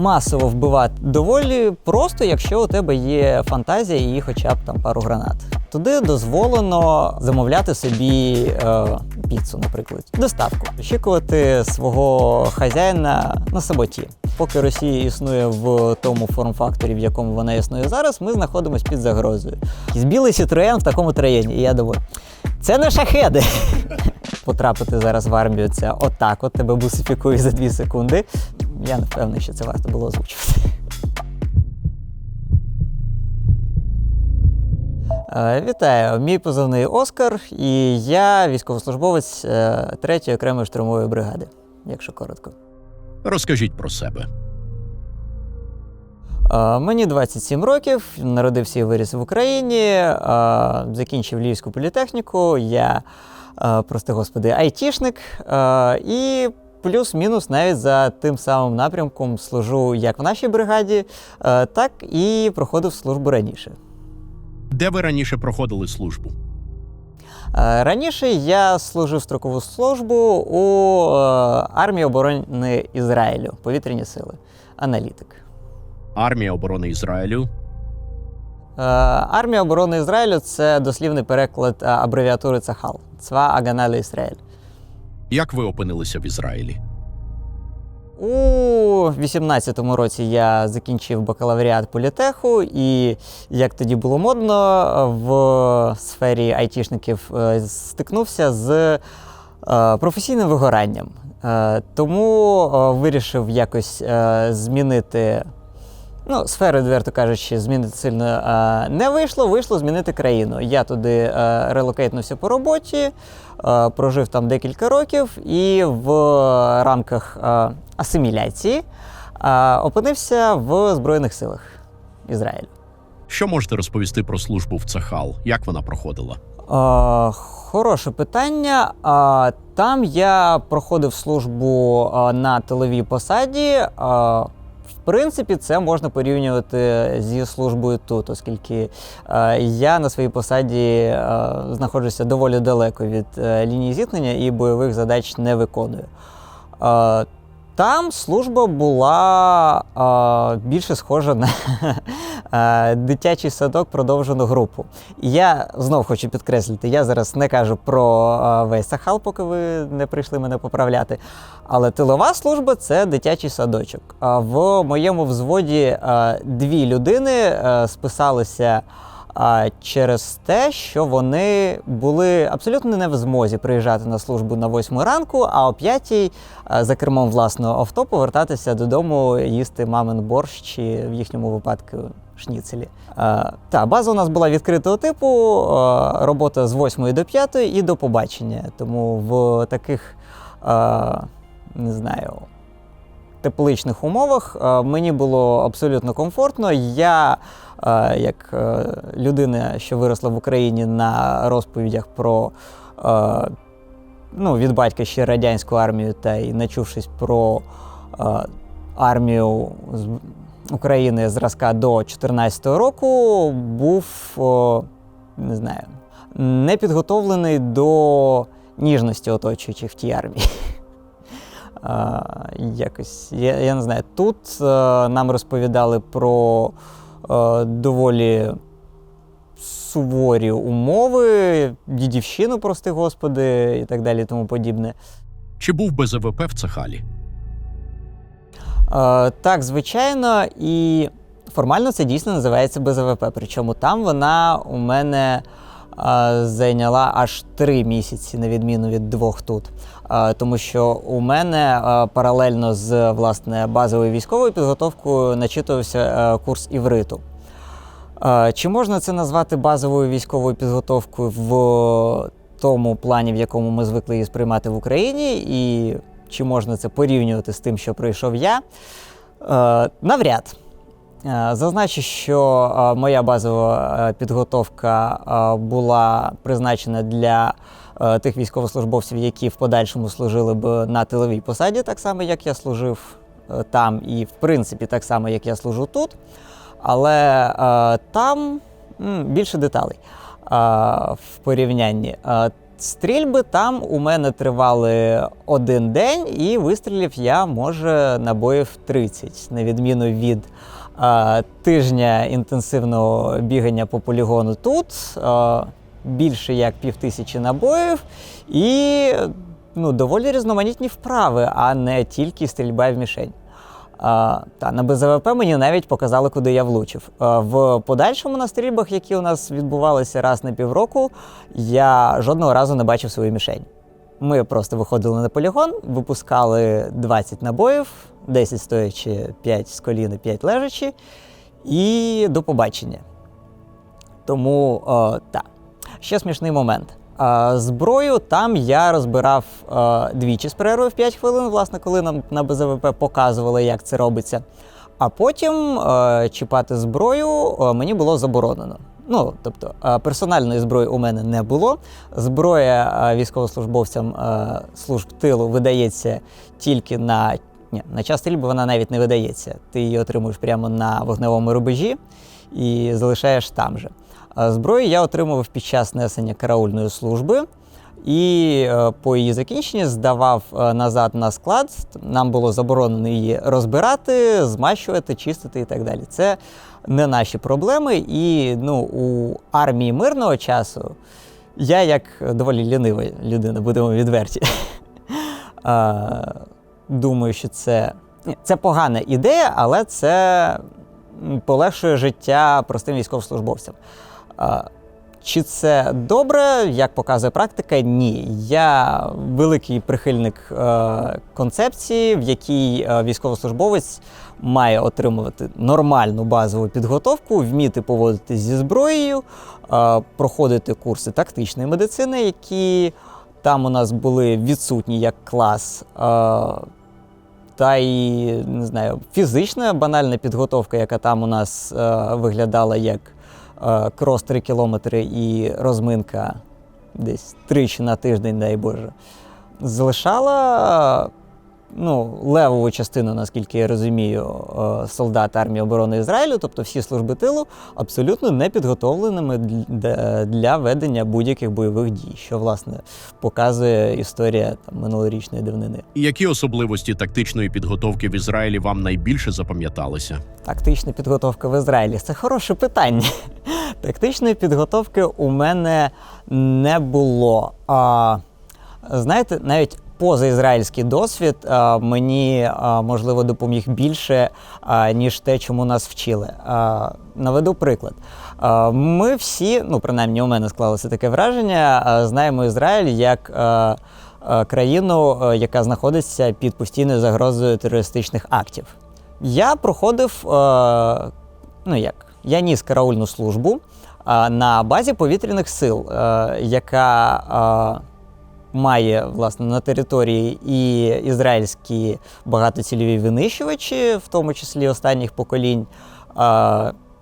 масово вбивати доволі просто, якщо у тебе є фантазія і хоча б там пару гранат. Туди дозволено замовляти собі е, піцу, наприклад, доставку, очікувати свого хазяїна на самоті. Поки Росія існує в тому форм-факторі, в якому вона існує зараз, ми знаходимося під загрозою. З білий Citroen в такому троєнні, і я думаю, це не шахеди. Потрапити зараз в армію, це отак, от тебе бусифікує за 2 секунди. Я не впевнений, що це варто було озвучувати. Е, Вітаю, мій позивний Оскар, і я військовослужбовець 3-ї окремої штурмової бригади, якщо коротко. Розкажіть про себе. Мені 27 років, народився і виріс в Україні, закінчив Львівську політехніку. Я, прости господи, айтішник. І плюс-мінус навіть за тим самим напрямком служу як в нашій бригаді, так і проходив службу раніше. Де ви раніше проходили службу? Е, Раніше я служив строкову службу у е, армії оборони Ізраїлю, повітряні сили, аналітик. Армія оборони Ізраїлю. Е, Армія оборони Ізраїлю це дослівний переклад абревіатури ЦАХАЛ Цва Аганали Ізраїль. Як ви опинилися в Ізраїлі? У 18-му році я закінчив бакалавріат політеху, і як тоді було модно, в сфері айтішників е, стикнувся з е, професійним вигоранням. Е, Тому вирішив якось змінити. Ну, сферу, відверто кажучи, змінити сильно не вийшло, вийшло змінити країну. Я туди релокейтнувся по роботі, прожив там декілька років і в рамках асиміляції е, опинився в Збройних силах Ізраїлю. Що можете розповісти про службу в Цахал? Як вона проходила? Е, Хороше питання. Е, Там я проходив службу на тиловій посаді. Е, В принципі, це можна порівнювати зі службою тут, оскільки е, я на своїй посаді е, знаходжуся доволі далеко від е, лінії зіткнення і бойових задач не виконую. Е, Там служба була е, більше схожа на е, дитячий садок продовжену групу. Я знов хочу підкреслити, я зараз не кажу про е, весь Сахал, поки ви не прийшли мене поправляти. Але тилова служба це дитячий садочок. А в моєму взводі е, дві людини списалися. А, Через те, що вони були абсолютно не в змозі приїжджати на службу на 8 ранку, а о 5 е, за кермом власного авто повертатися додому, їсти мамин борщ чи в їхньому випадку шніцелі. Е, Та база у нас була відкритого типу, е, робота з 8 до 5 і до побачення. Тому в таких не знаю. Тепличних умовах е, мені було абсолютно комфортно. Я, е, як е, людина, що виросла в Україні на розповідях про ну, від батька ще радянську армію, та й начувшись про армію України зразка до 2014 року, був не знаю, не підготовлений до ніжності оточуючих в тій армії. Якось, я, я не знаю, тут е, нам розповідали про е, доволі суворі умови, дідівщину, прости господи, і так далі, і тому подібне. Чи був БЗВП в Цахалі? Е, так, звичайно, і формально це дійсно називається БЗВП. Причому там вона у мене зайняла аж три місяці, на відміну від двох тут. Тому що у мене паралельно з власне базовою військовою підготовкою начитувався курс івриту. Чи можна це назвати базовою військовою підготовкою в тому плані, в якому ми звикли її сприймати в Україні, і чи можна це порівнювати з тим, що пройшов я? Навряд. Е, Зазначу, що е, моя базова е, підготовка була призначена для тих військовослужбовців, які в подальшому служили б на тиловій посаді, так само, як я служив там, і в принципі так само, як я служу тут. Але там більше деталей в порівнянні. Стрільби там у мене тривали один день, і вистрілів я, може, набоїв 30, на відміну від тижня інтенсивного бігання по полігону тут. Більше як півтисячі набоїв і ну, доволі різноманітні вправи, а не тільки стрільба в мішень. А, та на БЗВП мені навіть показали, куди я влучив. А, в подальшому на стрільбах, які у нас відбувалися раз на півроку, я жодного разу не бачив свою мішень. Ми просто виходили на полігон, випускали 20 набоїв, 10 стоячи, 5 з коліна, 5 лежачи, і до побачення. Тому о, так. Ще смішний момент. А, зброю там я розбирав а, двічі з перервою в 5 хвилин, власне, коли нам на БЗВП показували, як це робиться. А потім а, чіпати зброю а, мені було заборонено. Ну, тобто, персональної зброї у мене не було. Зброя військовослужбовцям служб тилу видається тільки на, ні, на час стрільби вона навіть не видається. Ти її отримуєш прямо на вогневому рубежі і залишаєш там же. Зброю я отримував під час несення караульної служби. І е, по її закінченні здавав е, назад на склад. Нам було заборонено її розбирати, змащувати, чистити і так далі. Це не наші проблеми. І ну, у армії мирного часу я, як доволі лінива людина, будемо відверті. Думаю, що це, це погана ідея, але це полегшує життя простим військовослужбовцям. Чи це добре, як показує практика? Ні. Я великий прихильник е, концепції, в якій е, військовослужбовець має отримувати нормальну базову підготовку, вміти поводитись зі зброєю, е, проходити курси тактичної медицини, які там у нас були відсутні як клас. Е, та і не знаю, фізична банальна підготовка, яка там у нас е, виглядала як крос 3 кілометри і розминка десь тричі на тиждень, дай Боже, залишала ну, левову частину, наскільки я розумію, е, солдат армії оборони Ізраїлю, тобто всі служби тилу, абсолютно не підготовленими для, ведення будь-яких бойових дій, що власне показує історія там, минулорічної давнини. Які особливості тактичної підготовки в Ізраїлі вам найбільше запам'яталися? Тактична підготовка в Ізраїлі це хороше питання. Тактичної підготовки у мене не було. А, знаєте, навіть позаізраїльський досвід мені можливо допоміг більше, ніж те, чому нас вчили. Наведу приклад. Ми всі, ну принаймні у мене склалося таке враження, знаємо Ізраїль як. Країну, яка знаходиться під постійною загрозою терористичних актів. Я проходив, е, ну як, я ніс караульну службу е, на базі повітряних сил, е, яка е, має власне на території і ізраїльські багатоцільові винищувачі, в тому числі останніх поколінь.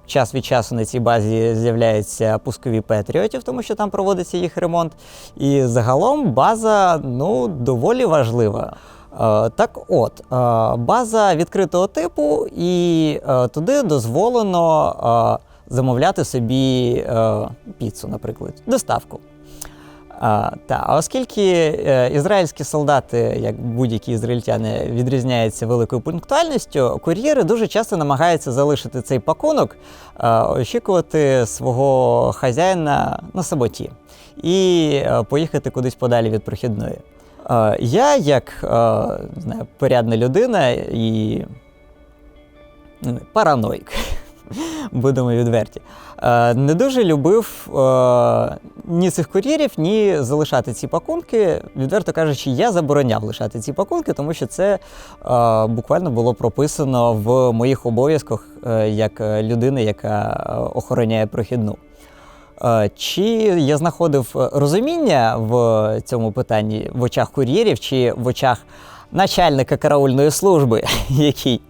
Час від часу на цій базі з'являються пускові патріотів, тому що там проводиться їх ремонт. І загалом база ну, доволі важлива. Так от, база відкритого типу, і туди дозволено замовляти собі піцу, наприклад, доставку. А, та, а оскільки е, ізраїльські солдати, як будь-які ізраїльтяни, відрізняються великою пунктуальністю, кур'єри дуже часто намагаються залишити цей пакунок, е, очікувати свого хазяїна на самоті і е, поїхати кудись подалі від прохідної. Е, я, як не знаю, порядна людина і параноїк, будемо відверті. Е, Не дуже любив е, ні цих кур'єрів, ні залишати ці пакунки. Відверто кажучи, я забороняв лишати ці пакунки, тому що це е, буквально було прописано в моїх обов'язках як людини, яка охороняє прохідну. Чи я знаходив розуміння в цьому питанні в очах кур'єрів чи в очах начальника караульної служби, який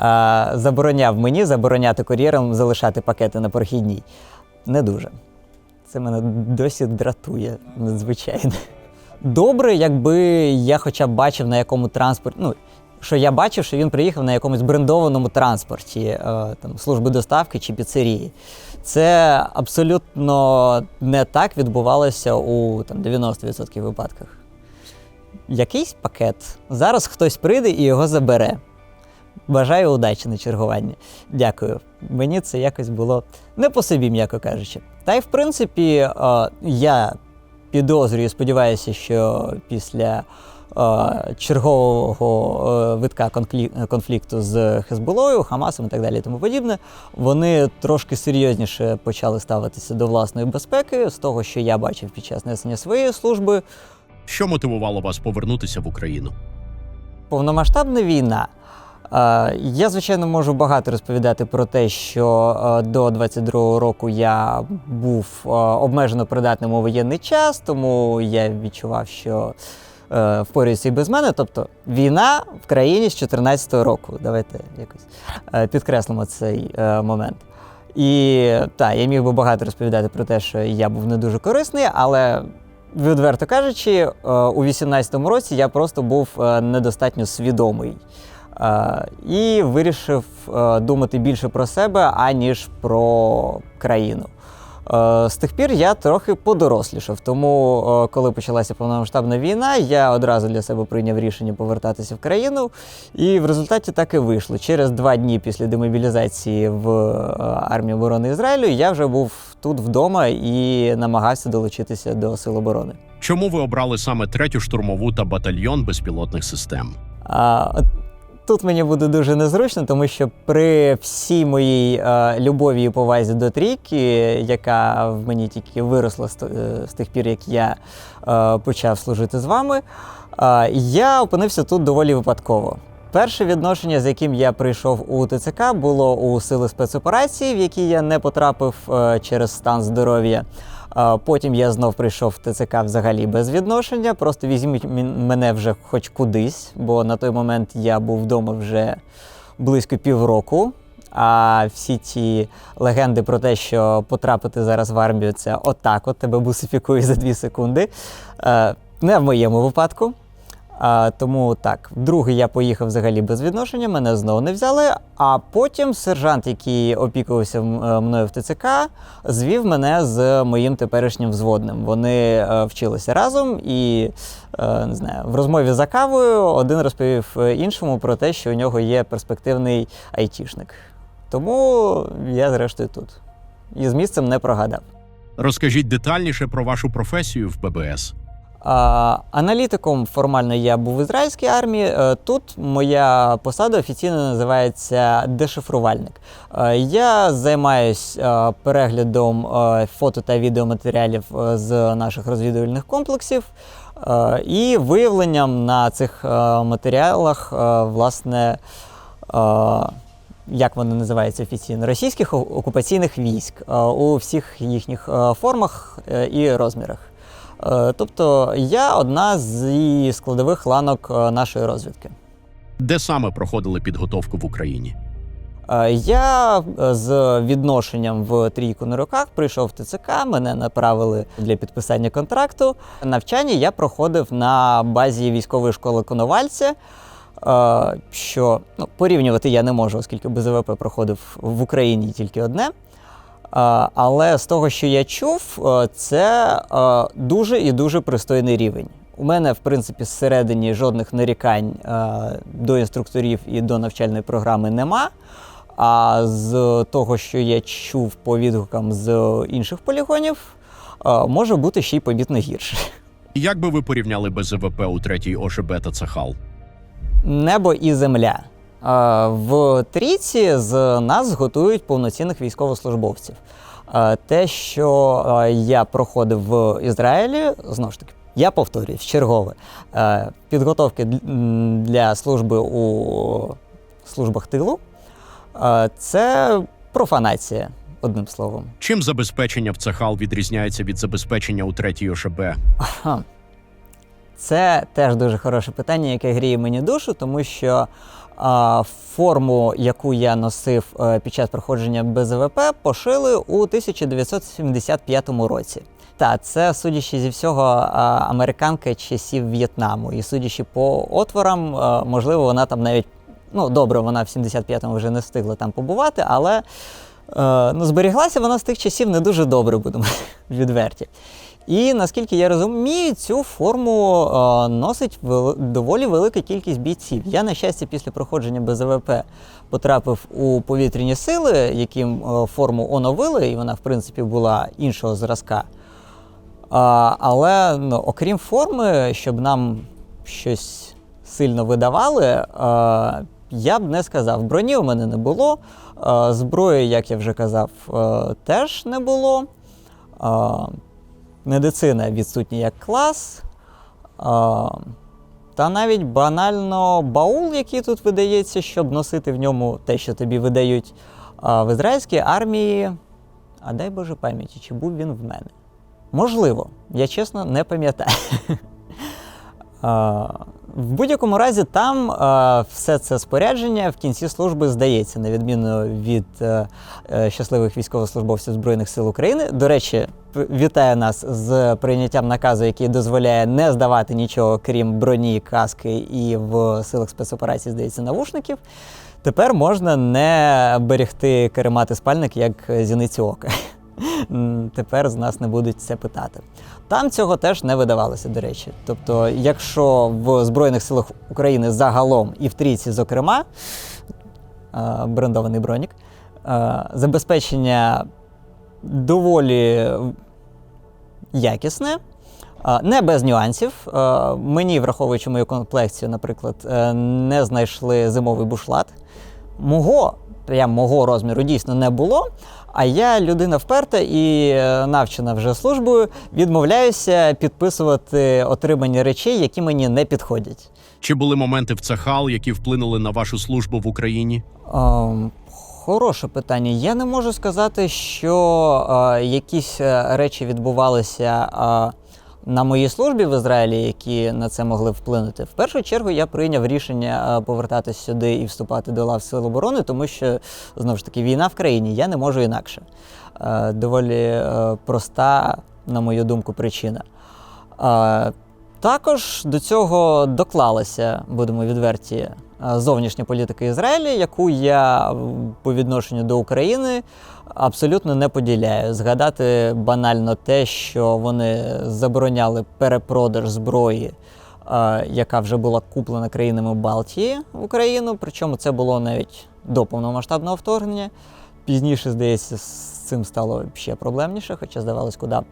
е, забороняв мені забороняти кур'єрам залишати пакети на прохідній? Не дуже. Це мене досі дратує надзвичайно. Добре, якби я хоча б бачив, на якому транспорті. Ну, що я бачив, що він приїхав на якомусь брендованому транспорті, е, там, служби доставки чи піцерії. Це абсолютно не так відбувалося у там, 90% випадках. Якийсь пакет. Зараз хтось прийде і його забере. Бажаю удачі на чергуванні. Дякую. Мені це якось було не по собі, м'яко кажучи. Та й в принципі, е, я підозрюю, сподіваюся, що після е, чергового е, витка конфлікту з Хезболою, Хамасом і так далі, і тому подібне, вони трошки серйозніше почали ставитися до власної безпеки з того, що я бачив під час несення своєї служби. Що мотивувало вас повернутися в Україну? Повномасштабна війна. Е, Я, звичайно, можу багато розповідати про те, що е, до 22-го року я був е, обмежено придатним у воєнний час, тому я відчував, що впорюється і без мене. Тобто війна в країні з 14-го року. Давайте якось підкреслимо цей момент. І так, я міг би багато розповідати про те, що я був не дуже корисний, але відверто кажучи, е, у 18-му році я просто був е, недостатньо свідомий. Е, І вирішив думати більше про себе, аніж про країну. З тих пір я трохи подорослішав. Тому, коли почалася повномасштабна війна, я одразу для себе прийняв рішення повертатися в країну. І в результаті так і вийшло. Через два дні після демобілізації в армії оборони Ізраїлю я вже був тут вдома і намагався долучитися до Сил оборони. Чому ви обрали саме третю штурмову та батальйон безпілотних систем? А, тут мені буде дуже незручно, тому що при всій моїй е, любові і повазі до трійки, яка в мені тільки виросла з, е, з тих пір, як я е, почав служити з вами, е, я опинився тут доволі випадково. Перше відношення, з яким я прийшов у ТЦК, було у сили спецоперації, в які я не потрапив е, через стан здоров'я. Потім я знов прийшов в ТЦК взагалі без відношення. Просто візьміть мене вже хоч кудись, бо на той момент я був вдома вже близько півроку. А всі ті легенди про те, що потрапити зараз в армію, це отак, от тебе бусифікують за дві секунди. Е, Не в моєму випадку. А, тому так, вдруге я поїхав взагалі без відношення, мене знову не взяли. А потім сержант, який опікувався е, мною в ТЦК, звів мене з моїм теперішнім взводним. Вони е, вчилися разом і е, не знаю, в розмові за кавою один розповів іншому про те, що у нього є перспективний айтішник. Тому я зрештою тут. І з місцем не прогадав. Розкажіть детальніше про вашу професію в ПБС. Аналітиком формально я був в ізраїльській армії. Е, Тут моя посада офіційно називається дешифрувальник. Е, Я займаюся переглядом е, фото та відеоматеріалів з наших розвідувальних комплексів і виявленням на цих матеріалах, власне. Як вони називаються офіційно? Російських окупаційних військ у всіх їхніх формах і розмірах. Е, Тобто я одна з складових ланок е, нашої розвідки. Де саме проходили підготовку в Україні? Е, Я з відношенням в трійку на руках прийшов в ТЦК, мене направили для підписання контракту. Навчання я проходив на базі військової школи Коновальця. Що ну, порівнювати я не можу, оскільки БЗВП проходив в Україні тільки одне. Але з того, що я чув, е, це е, дуже і дуже пристойний рівень. У мене, в принципі, зсередині жодних нарікань е, до інструкторів і до навчальної програми нема. А з того, що я чув по відгукам з інших полігонів, може бути ще й помітно гірше. Як би ви порівняли БЗВП у третій ОШБ та Цахал? Небо і земля. В трійці з нас готують повноцінних військовослужбовців. Те, що я проходив в Ізраїлі, знову ж таки, я повторюю, чергове. Підготовки для служби у службах тилу це профанація, одним словом. Чим забезпечення в Цахал відрізняється від забезпечення у третій ОШБ? Це теж дуже хороше питання, яке гріє мені душу, тому що форму, яку я носив е, під час проходження БЗВП, пошили у 1975 році. та, це, судячи зі всього, американка часів В'єтнаму. І судячи по отворам, можливо, вона там навіть, ну добре, вона в 75-му вже не встигла там побувати, але е, ну, зберіглася вона з тих часів не дуже добре, будемо відверті. І наскільки я розумію, цю форму е, носить доволі велика кількість бійців. Я, на щастя, після проходження БЗВП потрапив у повітряні сили, яким е, форму оновили, і вона, в принципі, була іншого зразка. Але ну, окрім форми, щоб нам щось сильно видавали, а, я б не сказав. Броні у мене не було, зброї, як я вже казав, е, теж не було. Медицина відсутня як клас. Та навіть банально баул, який тут видається, щоб носити в ньому те, що тобі видають в ізраїльській армії. А дай Боже пам'яті, чи був він в мене? Можливо, я чесно не пам'ятаю. В будь-якому разі, там все це спорядження в кінці служби здається, на відміну від е, е, щасливих військовослужбовців Збройних сил України. До речі, вітаю нас з прийняттям наказу, який дозволяє не здавати нічого, крім броні, каски і в силах спецоперацій, здається, навушників. Тепер можна не берегти каремати спальник як зіницю ока. Тепер з нас не будуть це питати. Там цього теж не видавалося, до речі. Тобто, якщо в Збройних силах України загалом і в трійці, зокрема, е, брендований бронік, е, забезпечення доволі якісне. е, Не без нюансів. Мені, враховуючи мою комплекцію, наприклад, не знайшли зимовий бушлат. Мого, прям мого розміру дійсно не було. А я людина вперта і е, навчена вже службою, відмовляюся підписувати отримані речей, які мені не підходять. Чи були моменти в Цахал, які вплинули на вашу службу в Україні? Ем, Хороше питання. Я не можу сказати, що е, якісь е, речі відбувалися е, на моїй службі в Ізраїлі, які на це могли вплинути. В першу чергу я прийняв рішення е, повертатись сюди і вступати до лав Сил оборони, тому що знову ж таки війна в країні, я не можу інакше. Е, Доволі е, проста, на мою думку, причина. Також до цього доклалася, будемо відверті, е, зовнішня політика Ізраїля, яку я по відношенню до України абсолютно не поділяю. Згадати банально те, що вони забороняли перепродаж зброї, е, яка вже була куплена країнами Балтії в Україну. Причому це було навіть до повномасштабного вторгнення. Пізніше, здається, з цим стало ще проблемніше, хоча здавалось, куди б.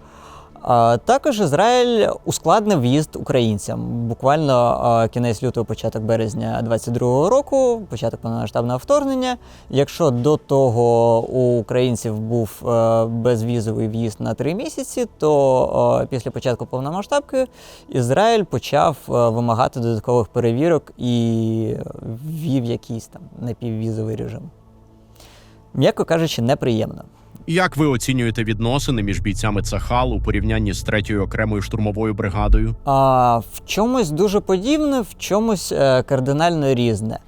Також Ізраїль ускладнив в'їзд українцям. Буквально кінець лютого, початок березня 22-го року, початок повномасштабного вторгнення. Якщо до того у українців був е, безвізовий в'їзд на три місяці, то е, після початку повномасштабки Ізраїль почав е, вимагати додаткових перевірок і ввів якийсь там напіввізовий режим. М'яко кажучи, неприємно. Як ви оцінюєте відносини між бійцями Цахал у порівнянні з третьою окремою штурмовою бригадою? А, в чомусь дуже подібне, в чомусь е, кардинально різне.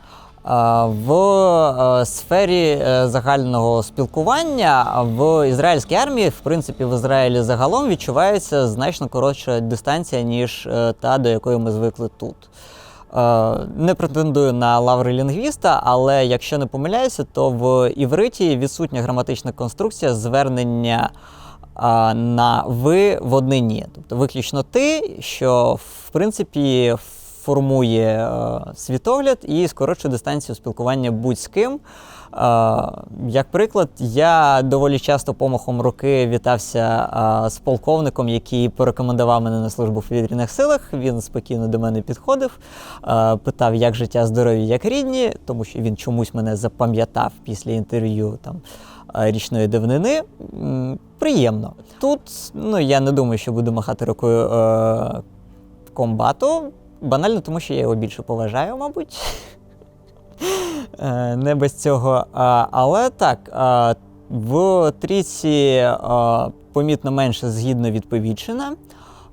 В е, сфері е, загального спілкування в ізраїльській армії, в принципі, в Ізраїлі загалом відчувається значно коротша дистанція, ніж е, та, до якої ми звикли тут. Е, Не претендую на лаври лінгвіста, але якщо не помиляюся, то в івриті відсутня граматична конструкція звернення на ви в однині. Тобто виключно ти, що в принципі формує е, світогляд і скорочує дистанцію спілкування будь з ким. Як приклад, я доволі часто помахом руки вітався з полковником, який порекомендував мене на службу в повітряних силах. Він спокійно до мене підходив, питав, як життя, здоров'я, як рідні, тому що він чомусь мене запам'ятав після інтерв'ю там річної давнини. Приємно. Тут ну, я не думаю, що буду махати рукою е, комбату. Банально, тому що я його більше поважаю, мабуть. Е, Не без цього. Але так, в трійці помітно менше згідно відповідчина.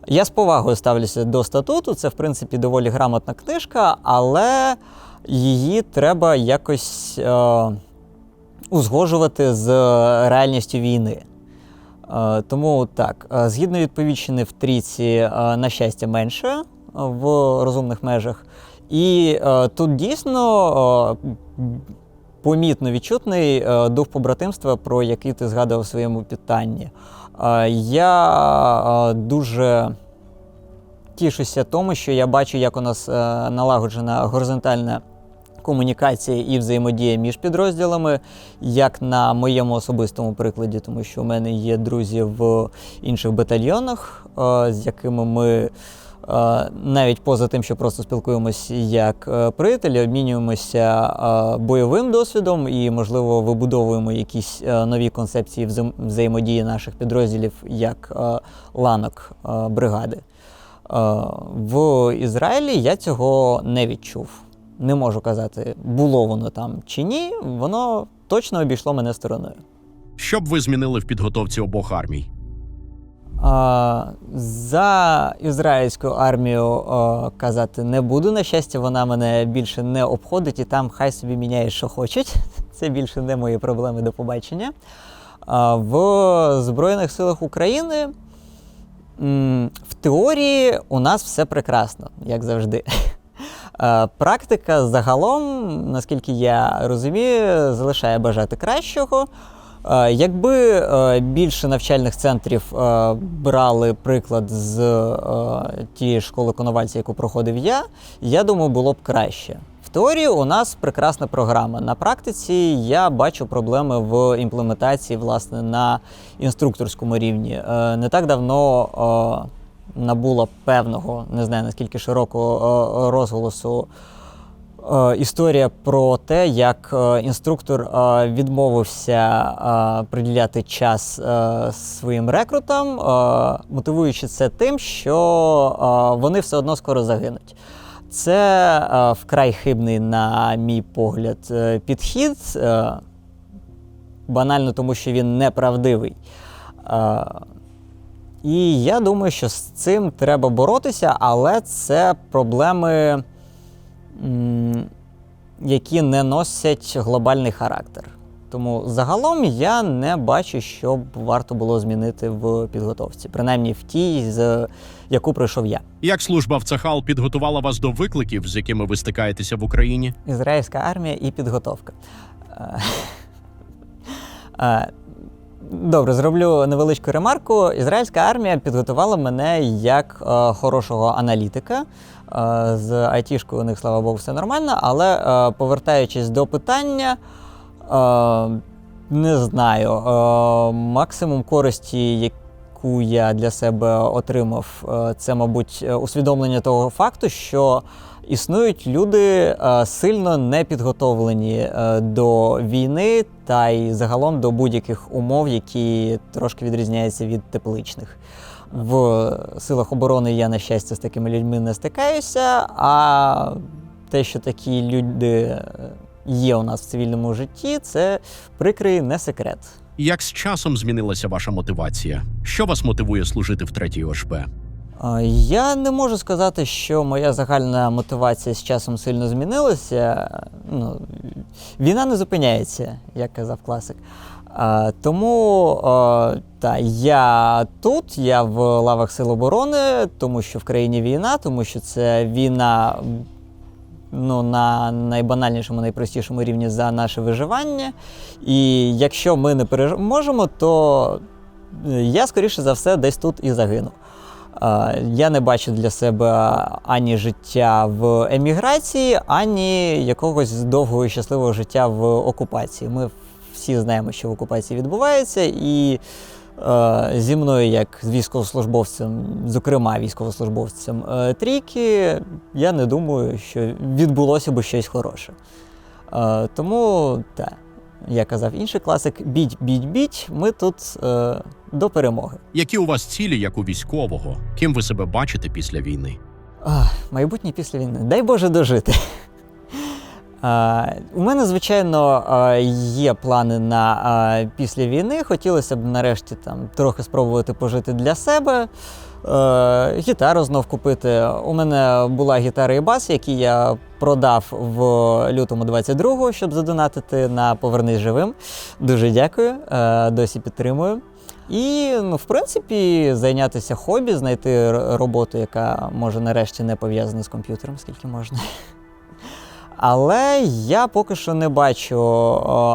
Я з повагою ставлюся до статуту. Це, в принципі, доволі грамотна книжка, але її треба якось е, узгоджувати з реальністю війни. Е, Тому так, згідно відповідчини в трійці, на щастя, менше в розумних межах. І е, тут дійсно е, помітно відчутний е, дух побратимства, про який ти згадував в своєму питанні. Е, Я е, дуже тішуся тому, що я бачу, як у нас е, налагоджена горизонтальна комунікація і взаємодія між підрозділами, як на моєму особистому прикладі, тому що у мене є друзі в інших батальйонах, е, з якими ми навіть поза тим, що просто спілкуємося як е, приятелі, обмінюємося е, бойовим досвідом і, можливо, вибудовуємо якісь е, нові концепції взаємодії наших підрозділів як е, ланок е, бригади. Е, В Ізраїлі я цього не відчув. Не можу казати, було воно там чи ні. Воно точно обійшло мене стороною. Що б ви змінили в підготовці обох армій? За ізраїльську армію казати не буду. На щастя, вона мене більше не обходить, і там хай собі міняють, що хочуть. Це більше не мої проблеми до побачення. В Збройних силах України в теорії у нас все прекрасно, як завжди. Практика загалом, наскільки я розумію, залишає бажати кращого. Е, Якби е, більше навчальних центрів е, брали приклад з тієї школи коновальця, яку проходив я, я думаю, було б краще. В теорії у нас прекрасна програма. На практиці я бачу проблеми в імплементації власне на інструкторському рівні. Не так давно набула певного, не знаю наскільки широкого розголосу історія про те, як е, інструктор е, відмовився е, приділяти час е, своїм рекрутам, е, мотивуючи це тим, що е, вони все одно скоро загинуть. Це е, вкрай хибний, на мій погляд, е, підхід. е, Банально тому, що він неправдивий. Е, і я думаю, що з цим треба боротися, але це проблеми, які не носять глобальний характер. Тому загалом я не бачу, що б варто було змінити в підготовці, принаймні в тій, з яку пройшов я. Як служба в Цахал підготувала вас до викликів, з якими ви стикаєтеся в Україні? Ізраїльська армія і підготовка. Е, е, Добре, зроблю невеличку ремарку. Ізраїльська армія підготувала мене як е, хорошого аналітика. Е, з айтішкою у них, слава Богу, все нормально. Але е, повертаючись до питання, е, не знаю, максимум користі, яку я для себе отримав, це, мабуть, усвідомлення того факту, що існують люди сильно не підготовлені до війни та й загалом до будь-яких умов, які трошки відрізняються від тепличних. В силах оборони я, на щастя, з такими людьми не стикаюся. А те, що такі люди е, є у нас в цивільному житті, це прикрий не секрет. Як з часом змінилася ваша мотивація? Що вас мотивує служити в третій ОШБ? А, Я не можу сказати, що моя загальна мотивація з часом сильно змінилася. Ну, війна не зупиняється, як казав класик. Тому та, я тут, я в лавах Сил оборони, тому що в країні війна, тому що це війна ну, на найбанальнішому, найпростішому рівні за наше виживання. І якщо ми не переможемо, то е, я, скоріше за все, десь тут і загину. Я не бачу для себе ані життя в еміграції, ані якогось довгого і щасливого життя в окупації. Ми всі знаємо, що в окупації відбувається, і е, зі мною, як з військовослужбовцем, зокрема військовослужбовцем е, трійки, я не думаю, що відбулося би щось хороше. Е, тому так, я казав інший класик: біть, біть, біть. Ми тут е, до перемоги. Які у вас цілі, як у військового? Ким ви себе бачите після війни? Ах, майбутнє після війни. Дай Боже дожити. А, у мене, звичайно, є плани на після війни. Хотілося б нарешті там трохи спробувати пожити для себе. Е, гітару знов купити. У мене була гітара і бас, які я продав в лютому 22-го, щоб задонатити на Повернись живим. Дуже дякую. Е, досі підтримую. І, ну, в принципі, зайнятися хобі, знайти роботу, яка може нарешті не пов'язана з комп'ютером, скільки можна. Але я поки що не бачу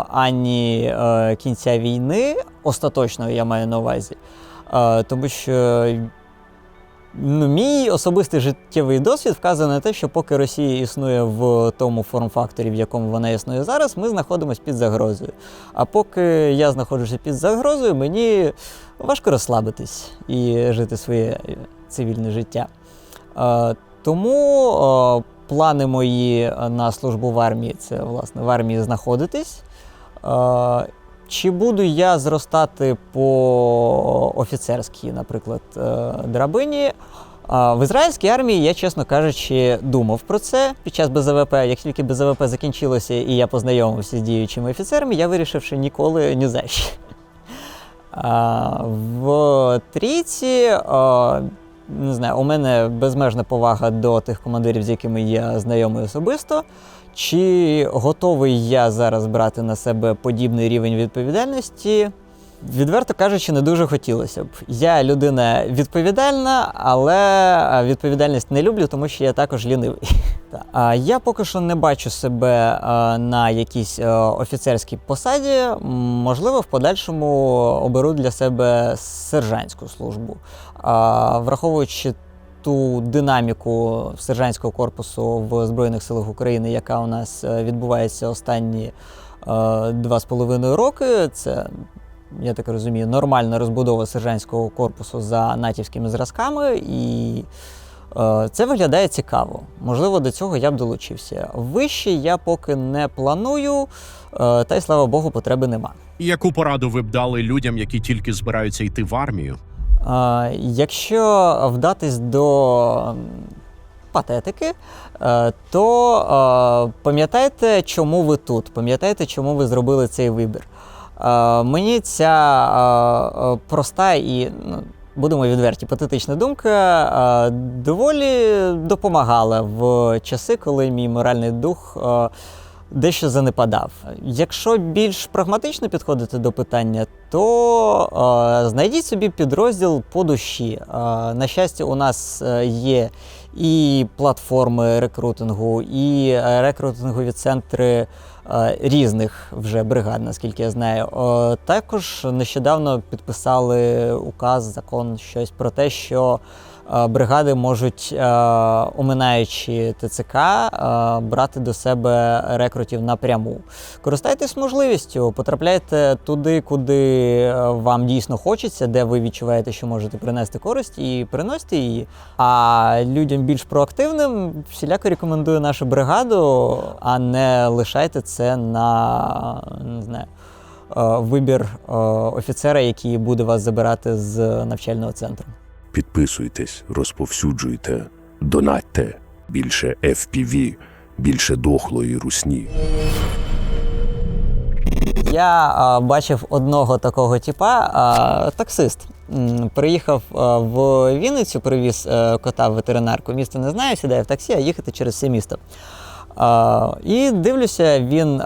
ані е, кінця війни, остаточного я маю на увазі. Е, тому що ну, мій особистий життєвий досвід вказує на те, що поки Росія існує в тому форм-факторі, в якому вона існує зараз, ми знаходимося під загрозою. А поки я знаходжуся під загрозою, мені важко розслабитись і жити своє цивільне життя. Е, тому плани мої е, на службу в армії це власне в армії знаходитись. Е, чи буду я зростати по офіцерській, наприклад, е, драбині? В ізраїльській армії я, чесно кажучи, думав про це під час БЗВП. Як тільки БЗВП закінчилося і я познайомився з діючими офіцерами, я вирішив, що ніколи ні за що. В трійці, не знаю, у мене безмежна повага до тих командирів, з якими я знайомий особисто. Чи готовий я зараз брати на себе подібний рівень відповідальності? Відверто кажучи, не дуже хотілося б. Я людина відповідальна, але відповідальність не люблю, тому що я також лінивий. А Я поки що не бачу себе на якійсь е, офіцерській посаді. Можливо, в подальшому оберу для себе сержантську службу. Враховуючи ту динаміку сержантського корпусу в Збройних силах України, яка у нас е, відбувається останні е, два з половиною роки, це я так розумію, нормальна розбудова сержантського корпусу за натівськими зразками, і е, це виглядає цікаво. Можливо, до цього я б долучився. Вище я поки не планую, та й слава Богу, потреби нема. Яку пораду ви б дали людям, які тільки збираються йти в армію? Якщо вдатись до патетики, е, то е, пам'ятайте, чому ви тут, пам'ятайте, чому ви зробили цей вибір. Е, Мені ця проста і, ну, будемо відверті, патетична думка доволі допомагала в часи, коли мій моральний дух. Дещо занепадав. Якщо більш прагматично підходити до питання, то е, знайдіть собі підрозділ по душі. Е, на щастя, у нас е, є і платформи рекрутингу, і е, рекрутингові центри е, різних вже бригад, наскільки я знаю. Також нещодавно підписали указ, закон щось про те, що бригади можуть, е, оминаючи ТЦК, е, брати до себе рекрутів напряму. Користайтесь можливістю, потрапляйте туди, куди е, вам дійсно хочеться, де ви відчуваєте, що можете принести користь, і приносите її. А людям більш проактивним всіляко рекомендую нашу бригаду, а не лишайте це на не знаю. е, Вибір е, офіцера, який буде вас забирати з навчального центру. Підписуйтесь, розповсюджуйте, донатьте. Більше FPV, більше дохлої русні. Я а, бачив одного такого типа, а, таксист. Приїхав в Вінницю, привіз е, кота в ветеринарку. Місто не знаю, сідає в таксі, а їхати через все місто. І дивлюся, він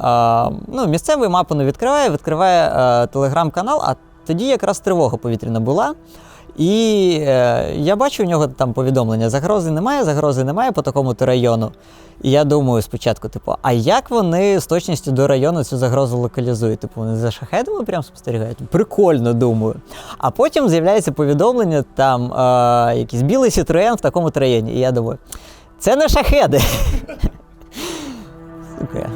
ну, місцевий мапу не відкриває, відкриває е, телеграм-канал, а тоді якраз тривога повітряна була. І е, я бачу у нього там повідомлення: загрози немає, загрози немає по такому-то району. І я думаю спочатку, типу, а як вони з точністю до району цю загрозу локалізують? Типу, вони за шахедами прям спостерігають? Прикольно, думаю. А потім з'являється повідомлення, там е, якийсь білий Citroen в такому районі. І я думаю, це не шахеди. Сука,